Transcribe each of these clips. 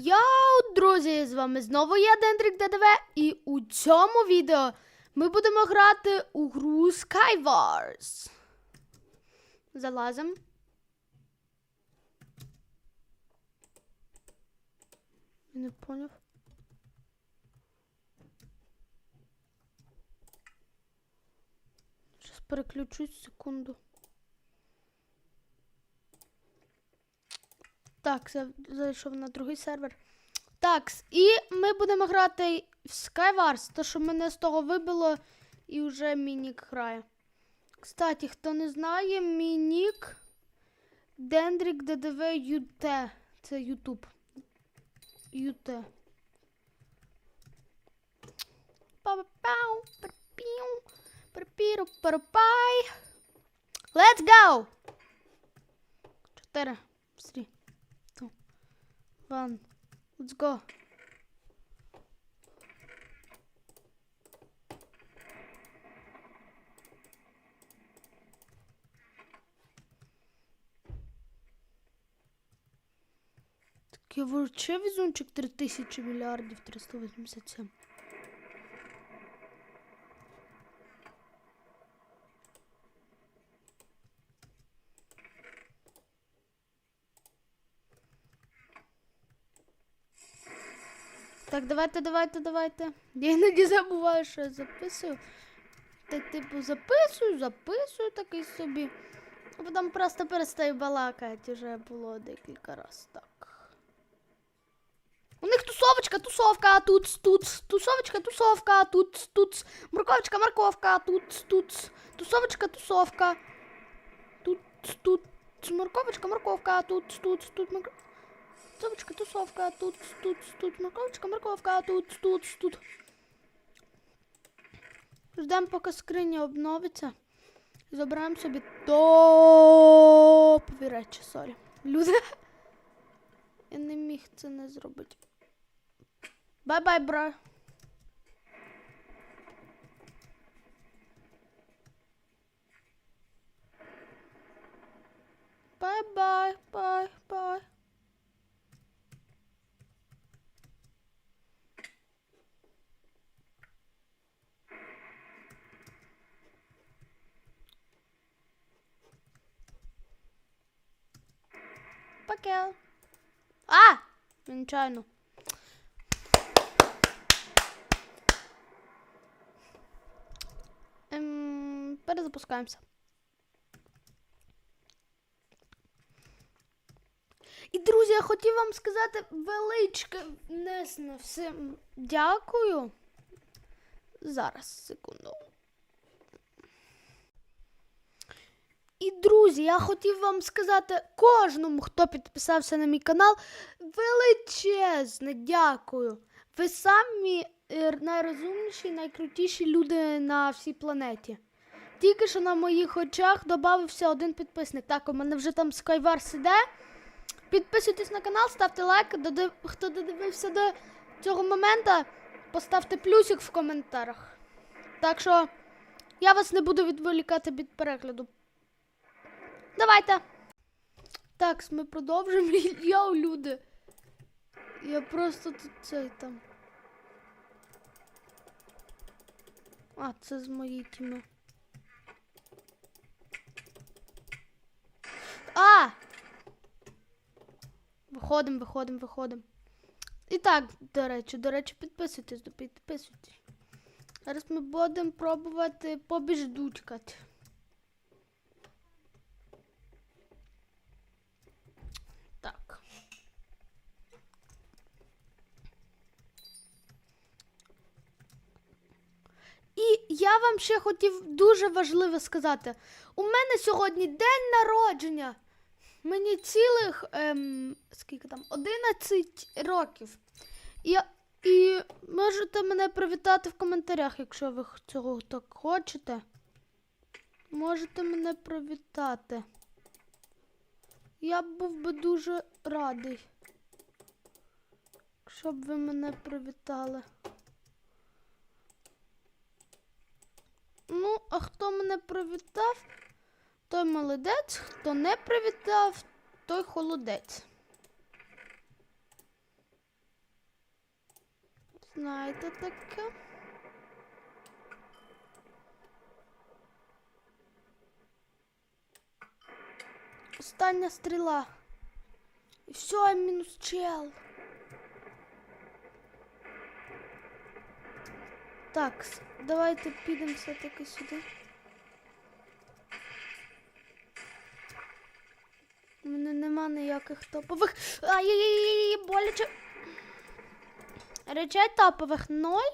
Йоу, друзі! З вами знову я, Дендрик ДДВ, і у цьому відео ми будемо грати у гру Skywars. Залазим. Не поняв. Зараз переключусь секунду. Так, за- зайшов на другий сервер. Так, і ми будемо грати в Skywars, то що мене з того вибило, і вже Мінік грає. Кстати, хто не знає, Мінік Дендрік ДДВ ЮТ. Це Ютуб. ЮТ. Па-па-пау, пер-піу, пер-піру, пер-пай. Let's go! Чотири. Три. One. Let's go. Так я вообще візунчик 3000 мільярдів 387. Так, давайте, давайте, давайте. Я іноді забуваю, що я записую. Так, типу, записую, записую такий собі. А потім просто перестаю балакати. Вже було декілька разів так. У них тусовочка, тусовка, тут, тут, тусовочка, тусовка, тут, тут, морковочка, морковка, тут, тут, тусовочка, тусовка, тут, тут, морковочка, морковка, тут, тут, тут, морковка. Тусовочка, тусовка, тут, тут, тут, морковочка, морковка, тут, тут, тут. Ждемо, поки скриня обновиться. Забираємо собі топові речі, сорі. Люди. Я не міг це не зробити. Бай-бай, бро. Бай-бай, бай-бай. Пока. А! Нечайно. Ем, перезапускаємося. І, друзі, я хотів вам сказати величке внесено всім дякую. Зараз, секунду. І, друзі, я хотів вам сказати кожному, хто підписався на мій канал, величезне дякую. Ви самі е, найрозумніші, найкрутіші люди на всій планеті. Тільки що на моїх очах додався один підписник. Так, у мене вже там Skywars іде. Підписуйтесь на канал, ставте лайк. Хто додивився до цього моменту, поставте плюсик в коментарях. Так що я вас не буду відволікати від перегляду. Давайте. Так, ми продовжимо. Йоу, люди. Я просто тут цей там. А, це з моєї тіми. А! Виходимо, виходимо, виходимо. І так, до речі, до речі, підписуйтесь, підписуйтесь. Зараз ми будемо пробувати побіждучкати. Так. І я вам ще хотів дуже важливо сказати. У мене сьогодні день народження. Мені цілих ем, скільки там? 11 років. І, і можете мене привітати в коментарях, якщо ви цього так хочете. Можете мене привітати. Я був би дуже радий, щоб ви мене привітали. Ну, а хто мене привітав, той молодець, хто не привітав, той холодець. знаєте таке. Остання стріла. І все, мінус чел. Так, давайте підемо все-таки сюди. У мене нема ніяких топових. Ай-яй-яй, боляче. Речей топових ноль.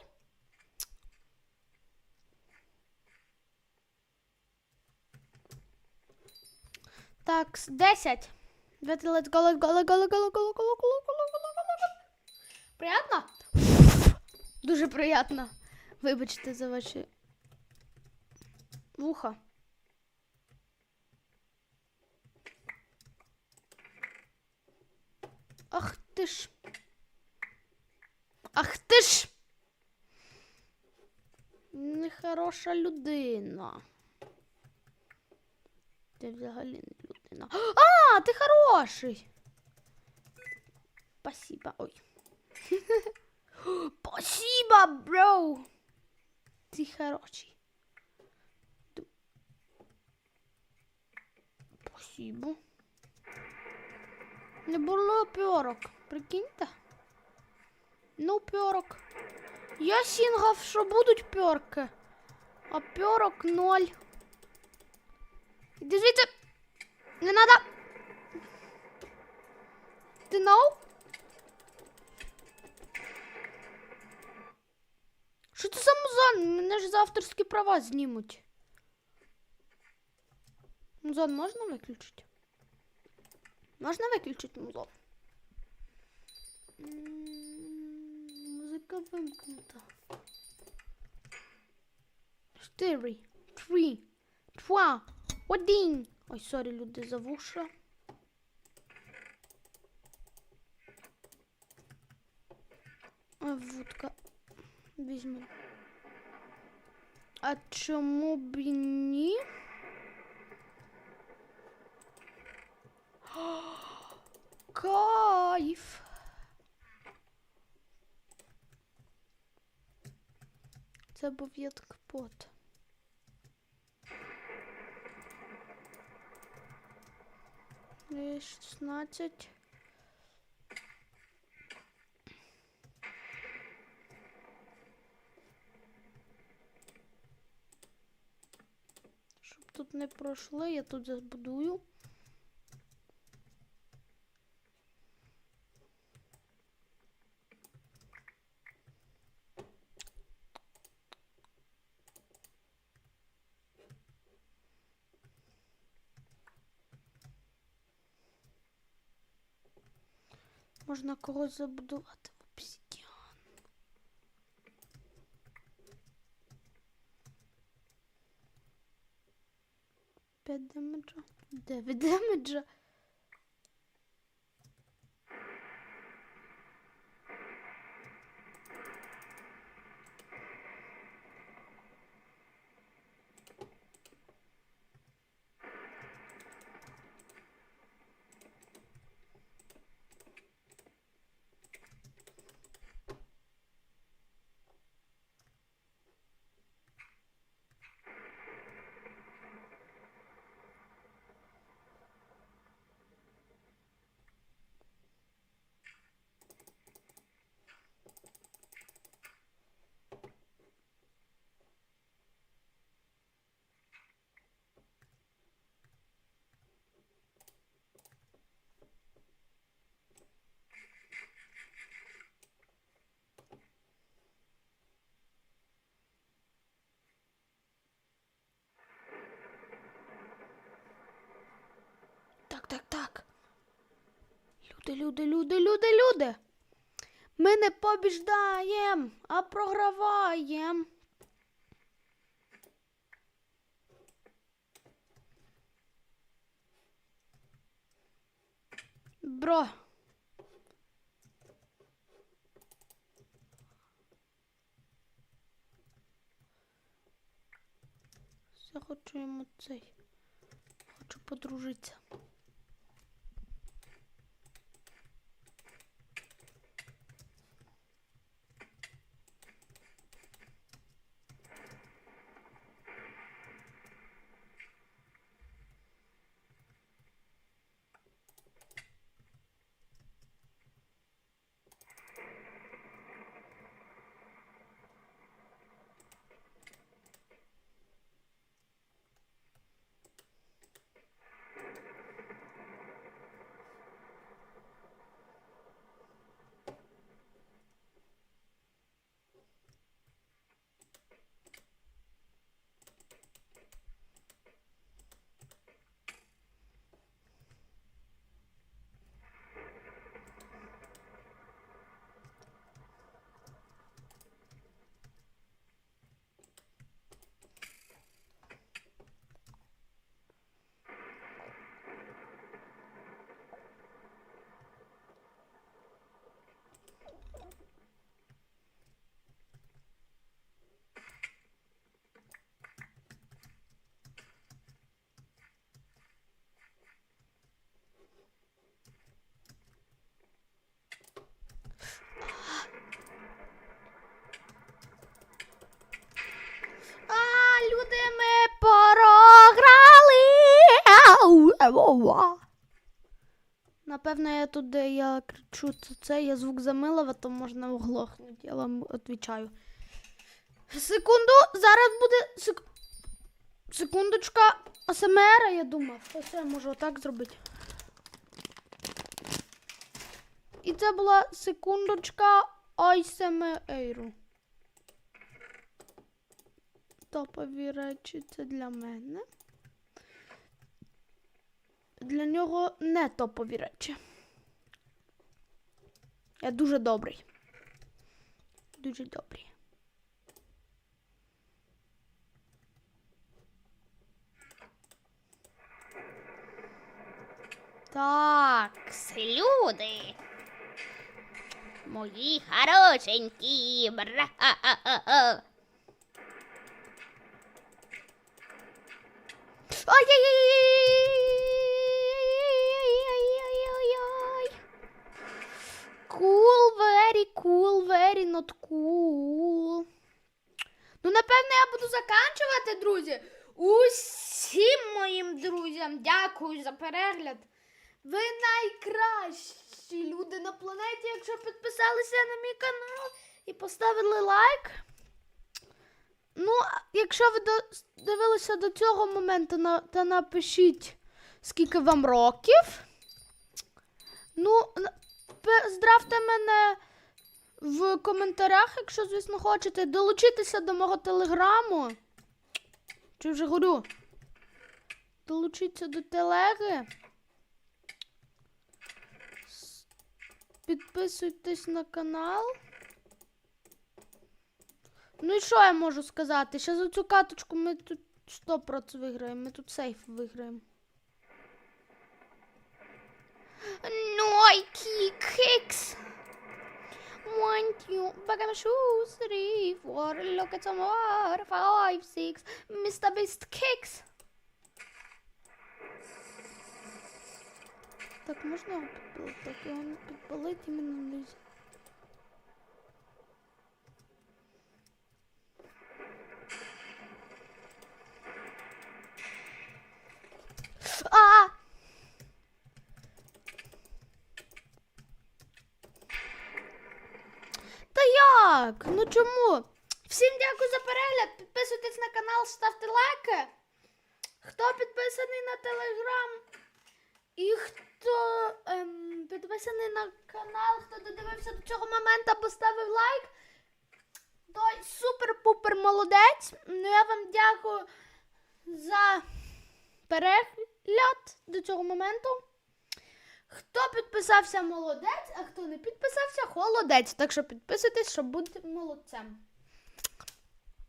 Так, с- 10. Давайте let's go, let's go, let's go, let's go, let's go, let's go, let's go, let's go, let's go, let's go. Приятно? Дуже приятно. Вибачте за ваші вуха. Ах ти ж. Ах ти ж. Нехороша людина. Ти взагалі не людина. А, ти хороший. Спасибо. Ой. Спасибо, бро. Хороший. Ду- Спасибо. Не було пьорок, прикиньте. Ну, пьорок. Я сінгав, що будуть пьорки. А пьорок ноль. Іди звідси. Не надо. Ти know? Що це за музон? Мене ж за авторські права знімуть. Музон можна виключити? Можна виключити музон? Музика вимкнута. Чотири, три, два, один. Ой, сорі, люди за вуша. А, Вудка. Візьму. А чому б ні? Кайф. Це був ядкпот. Є 16. Щоб тут не пройшли, я тут забудую. Можна когось забудувати 9 демеджа. 9 демеджа. Так, так, так. Люди, люди, люди, люди, люди. Ми не побіждаємо, а програваємо. Бро. Все хочу йому цей. Хочу подружитися. Напевно, я тут, де я кричу, це, це я звук замилова, то можна оглохнути, я вам відповідаю. Секунду, зараз буде. Сек... Секундочка. АСМР, я думав. Ось я можу отак зробити. І це була секундочка АСМР. Топові речі це для мене для нього не топові речі. Я дуже добрий. Дуже добрий. Так, люди. Мої хорошенькі бра. Ой-ой-ой! Дякую за перегляд. Ви найкращі люди на планеті, якщо підписалися на мій канал і поставили лайк. Ну, якщо ви дивилися до цього моменту, то напишіть, скільки вам років. Ну, здравте мене в коментарях, якщо, звісно, хочете. Долучитися до мого телеграму. Чи вже говорю? Долучіться до телеги. Підписуйтесь на канал. Ну і що я можу сказати? Ще за цю каточку ми тут 100% виграємо. Ми тут сейф виграємо. Nike kicks. One, two, back of shoes, three, four, look at some more, five, six, Mr. Beast kicks. Так, можна його підпалити? Так, його не підпалити іменно нельзя. А! Та як? Ну чому? Всім дякую за перегляд. Підписуйтесь на канал, ставте лайки. Хто підписаний на телеграм і хто ем, підписаний на канал, хто додивився до цього моменту, поставив лайк, той супер-пупер молодець. Ну я вам дякую за перегляд до цього моменту. Хто підписався молодець, а хто не підписався холодець. Так що підписуйтесь, щоб бути молодцем.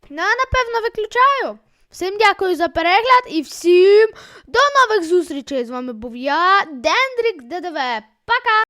Ну, а напевно, виключаю. Всім дякую за перегляд і всім до нових зустрічей. З вами був я, Дендрік ДДВ. Пока!